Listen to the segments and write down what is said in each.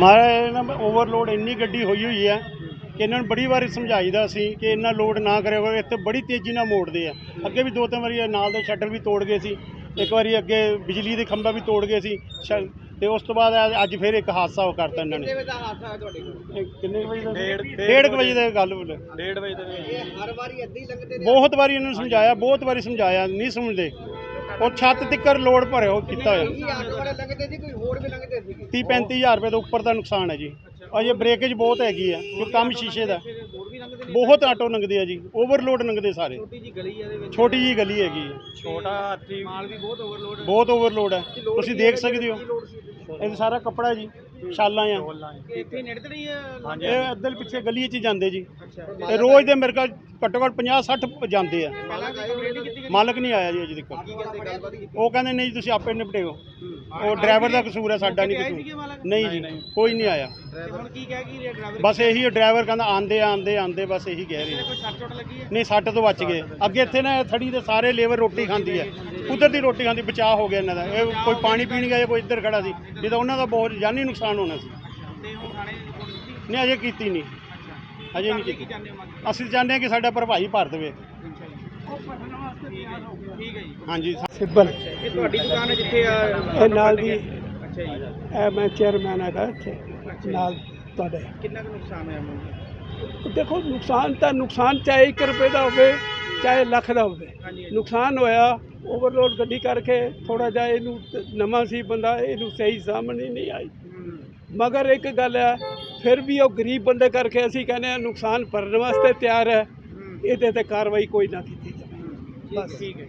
ਮਹਾਰਾਜ ਨਾ ਓਵਰਲੋਡ ਇੰਨੀ ਗੱਡੀ ਹੋਈ ਹੋਈ ਹੈ ਕਿ ਇਹਨਾਂ ਨੂੰ ਬੜੀ ਵਾਰੀ ਸਮਝਾਈਦਾ ਸੀ ਕਿ ਇੰਨਾ ਲੋਡ ਨਾ ਕਰਿਆ ਕਰੋ ਇੱਥੇ ਬੜੀ ਤੇਜ਼ੀ ਨਾਲ ਮੋੜਦੇ ਆ। ਅੱਗੇ ਵੀ ਦੋ ਤਿੰਨ ਵਾਰੀ ਨਾਲ ਦੇ ਸ਼ਟਰ ਵੀ ਤੋੜ ਗਏ ਸੀ ਇੱਕ ਵਾਰੀ ਅੱਗੇ ਬਿਜਲੀ ਦੇ ਖੰਭਾ ਵੀ ਤੋੜ ਗਏ ਸੀ ਸ਼- ਤੇ ਉਸ ਤੋਂ ਬਾਅਦ ਅੱਜ- ਫਿਰ ਇੱਕ ਹਾਦਸਾ ਉਹ ਕਰਤਾ ਇਹਨਾਂ ਨੇ। ਵਜੇ ਦਾ ਹਾਦਸਾ ਹੈ ਤੁਹਾਡੇ ਕੋਲ? ਇਹ ਕਿੰਨੇ ਵਜੇ ਦਾ? ਡੇਢ- ਵਜੇ ਦੀ ਗੱਲ ਬੋਲੇ। ਡੇਢ ਵਜੇ ਇਹ ਹਰ ਵਾਰੀ ਏਦਾਂ ਹੀ ਲੰਘਦੇ ਨੇ ਬਹੁਤ ਵਾਰੀ ਇਹਨਾਂ ਨੂੰ ਸਮਝਾਇਆ ਬਹੁਤ ਵਾਰੀ ਸਮਝਾਇਆ ਨਹੀਂ ਸਮਝਦੇ। ਉਹ ਛੱਤ ਤਿੱਕਰ ਲੋਡ ਭਰੇ ਉਹ ਕੀਤਾ ਹੋਇਆ। ਲੰਘਦੇ ਸੀ ਕੋਈ ਹੋਰ ਵੀ ਲੰਘਦੇ ਸੀ? 30 35000 ਰੁਪਏ ਤੋਂ ਉੱਪਰ ਦਾ ਨੁਕਸਾਨ ਹੈ ਜੀ। ਅਜੇ ਬ੍ਰੇਕੇਜ ਬਹੁਤ ਹੈਗੀ ਆ ਕਿਉਂ ਕੰਮ ਸ਼ੀਸ਼ੇ ਦਾ। ਹੋਰ ਵੀ ਲੰਘਦੇ ਬਹੁਤ ਆਟੋ ਲੰਘਦੇ ਆ ਜੀ ਓਵਰਲੋਡ ਲੰਘਦੇ ਸਾਰੇ। ਛੋਟੀ ਜੀ ਗਲੀ ਹੈ ਇਹਦੇ ਵਿੱਚ। ਛੋਟੀ ਜੀ ਗਲੀ ਹੈਗੀ ਹੈ। ਛੋਟਾ ਹਾਥੀ। ਮਾਲ ਵੀ ਬਹੁਤ ਓਵਰਲੋਡ ਬਹੁਤ ਓਵਰਲੋਡ ਹੈ ਤੁਸੀਂ ਦੇਖ ਸਕਦੇ ਹੋ। ਇਹ ਸਾਰਾ ਕੱਪੜਾ ਜੀ। ਛਾਲਾਂ ਆ। ਇੱਥੇ ਨੇੜੇ ਇਹ ਅੱਧਲ ਪਿੱਛੇ ਗਲੀ 'ਚ ਹੀ ਜਾਂਦੇ ਜੀ। ਅੱਛਾ। ਇਹ ਰੋਜ਼ ਦੇ ਮੇਰੇ ਕੋਲ ਘੱਟੋ ਘੱਟ 50 60 ਜਾਂਦੇ ਆ। ਮਾਲਕ ਨਹੀਂ ਆਇਆ ਜੀ ਅਜੇ ਤੱਕ। ਉਹ ਕਹਿੰਦੇ ਨਹੀਂ ਜੀ ਤੁਸੀਂ ਆਪੇ ਨਿਪਟੇਓ ਉਹ ਡਰਾਈਵਰ ਦਾ ਕਸੂਰ ਹੈ ਸਾਡਾ ਨਹੀਂ ਕਸੂਰ। ਨਹੀਂ ਜੀ ਕੋਈ ਨਹੀਂ ਆਇਆ। ਤੇ ਹੁਣ ਕੀ ਕਹਿ ਗਈ ਡਰਾਈਵਰ? ਬਸ ਇਹੀ ਡਰਾਈਵਰ ਕਹਿੰਦਾ ਆਂਦੇ ਆਂਦੇ ਆਂਦੇ ਬਸ ਇਹੀ ਕਹਿ ਰਹੇ ਨਹੀਂ ਸੱਟ ਤੋਂ ਬਚ ਗਏ। ਅੱਗੇ ਇੱਥੇ ਨਾ ਥੜੀ ਦੇ ਸਾਰੇ ਲੇਬਰ ਰੋਟੀ ਖਾਂਦੀ ਹੈ ਉਧਰ ਦੀ ਰੋਟੀ ਖਾਂਦੀ ਬਚਾਅ ਹੋ ਗਿਆ ਇਹਨਾਂ ਦਾ। ਇਹ ਕੋਈ ਪਾਣੀ ਪੀਣ ਗਿਆ ਜਾਂ ਕੋਈ ਇੱਧਰ ਖੜਾ ਸੀ ਨਹੀਂ ਤਾਂ ਉਹਨਾਂ ਦਾ ਬਹੁਤ ਜਾਨੀ ਨੁਕਸਾਨ ਹੋਣਾ ਸੀ। ਨਹੀਂ ਅਜੇ ਕੀਤੀ ਨਹੀਂ। ਅਜੇ ਨਹੀਂ ਕੀਤੀ। ਅਸੀਂ ਚਾਹੁੰਦੇ ਹਾਂ ਕਿ ਸਾਡਾ ਭਰਪਾਈ ਭਰ ਦੇਵੇ ਹਾਂਜੀ। ਸਿੱਬਲ। ਇਹ ਤੁਹਾਡੀ ਦੁਕਾਨ ਹੈ ਜਿੱਥੇ ਇਹ ਨਾਲ ਦੀ ਅੱਛਾ ਜੀ। ਇਹ ਮੈਂ ਚੇਅਰਮੈਨ ਹੈਗਾ ਇੱਥੇ। ਨਾਲ ਤੁਹਾਡੇ। ਕਿੰਨਾ ਕੁ ਨੁਕਸਾਨ ਹੋਇਆ ਮੈਨੂੰ ਦੇਖੋ ਨੁਕਸਾਨ ਤਾਂ ਨੁਕਸਾਨ ਚਾਹੇ 1 ਰੁਪਏ ਦਾ ਹੋਵੇ ਚਾਹੇ ਲੱਖ ਦਾ ਹੋਵੇ ਹਾਂਜੀ ਨੁਕਸਾਨ ਹੋਇਆ ਓਵਰਲੋਡ ਗੱਡੀ ਕਰਕੇ ਥੋੜਾ ਜਿਹਾ ਇਹਨੂੰ ਤੇ ਨਵਾਂ ਸੀ ਬੰਦਾ ਇਹਨੂੰ ਸਹੀ ਸਾਹਮਣੇ ਨਹੀਂ ਆਈ ਹੂੰ। ਮਗਰ ਇੱਕ ਗੱਲ ਹੈ ਫਿਰ ਵੀ ਉਹ ਗਰੀਬ ਬੰਦੇ ਕਰਕੇ ਅਸੀਂ ਕਹਿੰਦੇ ਹਾਂ ਨੁਕਸਾਨ ਭਰਨ ਵਾਸਤੇ ਤਿਆਰ ਹੈ हम्म, ਇਹਦੇ ਤੇ ਕਾਰਵਾਈ ਕੋਈ ਨਾ ਕੀਤੀ ਜਾਵੇ ठीक है बस। ठीक है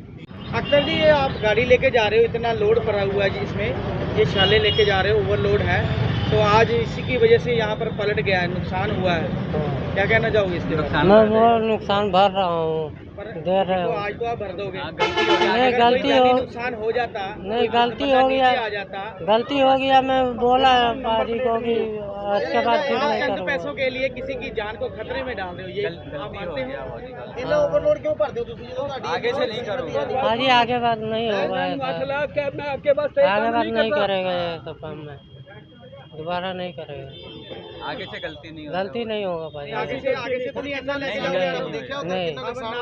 अख्तर जी ये आप गाड़ी लेके जा रहे हो इतना लोड पड़ा हुआ है जी इसमें ये शाले लेके जा रहे हो ओवरलोड है तो आज इसी की वजह से यहाँ पर पलट गया है नुकसान हुआ है। क्या कहना चाहोगे इसके नुकसान मैं? नुकसान भर रहा हूँ। दे रहे तो आज तो आप भर दोगे। नहीं गलती हो नुकसान हो जाता नहीं गलती हो गया। गलती हो गया मैं बोला पाजी को कि इसके बाद फिर नहीं करूँगा। पैसों के लिए किसी की जान को खतरे में डाल रहे हो ये ओवरलोड क्यों भर दो तो आगे से नहीं करूँगा। पाजी आगे बात नहीं होगा मतलब आगे बात नहीं करेगा ये सब काम में। दोबारा नहीं करेगा। आगे से गलती नहीं गलती नहीं होगा भाई। आगे से आगे से तो नहीं ऐसा नहीं, नहीं,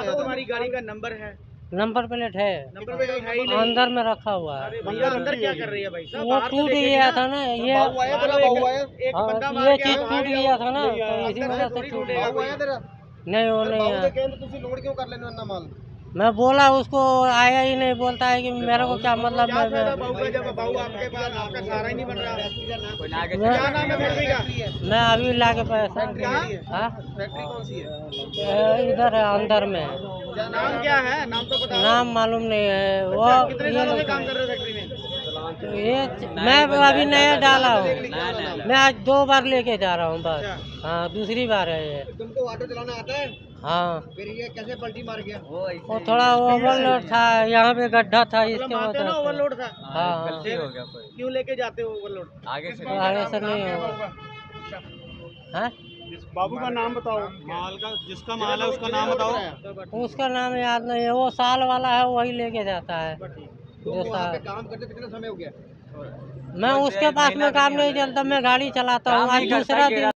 तो तुम्हारी गाड़ी का नंबर है। नंबर प्लेट है। नंबर पे है ही नहीं। अंदर में रखा हुआ है। अंदर क्या कर रही है भाई? साहब वो तो टूट गया ना। था ना ये हाँ, ये मार के चीज़ टूट गया था ना तो इसी वजह से टूट गया। नहीं वो नहीं है। मैं बोला उसको आया ही नहीं बोलता है कि मेरे को क्या मतलब मैं, मैं, मैं अभी ला के पैसा इधर है अंदर में। नाम क्या है? नाम तो नाम मालूम नहीं है। वो कितने काम कर रहे ये मैं अभी नया डाला हूँ। मैं आज दो बार लेके जा रहा हूँ बस। अच्छा। हाँ दूसरी बार है ये। तो तुमको ऑटो चलाना आता है? हाँ। फिर ये कैसे पलटी मार गया? वो थोड़ा ओवरलोड था यहाँ पे गड्ढा था मतलब इसके ओवरलोड था? हाँ, हाँ। क्यों लेके जाते हो ओवरलोड? आगे से आगे से नहीं होगा। अच्छा। हाँ? बाबू का नाम बताओ। माल का जिसका माल है तो उसका नाम तो बताओ। उसका नाम याद नहीं है वो साल वाला है वही लेके जाता है। काम करते कितना समय हो गया? मैं उसके पास में काम नहीं चलता मैं गाड़ी चलाता हूँ आज दूसरा दिन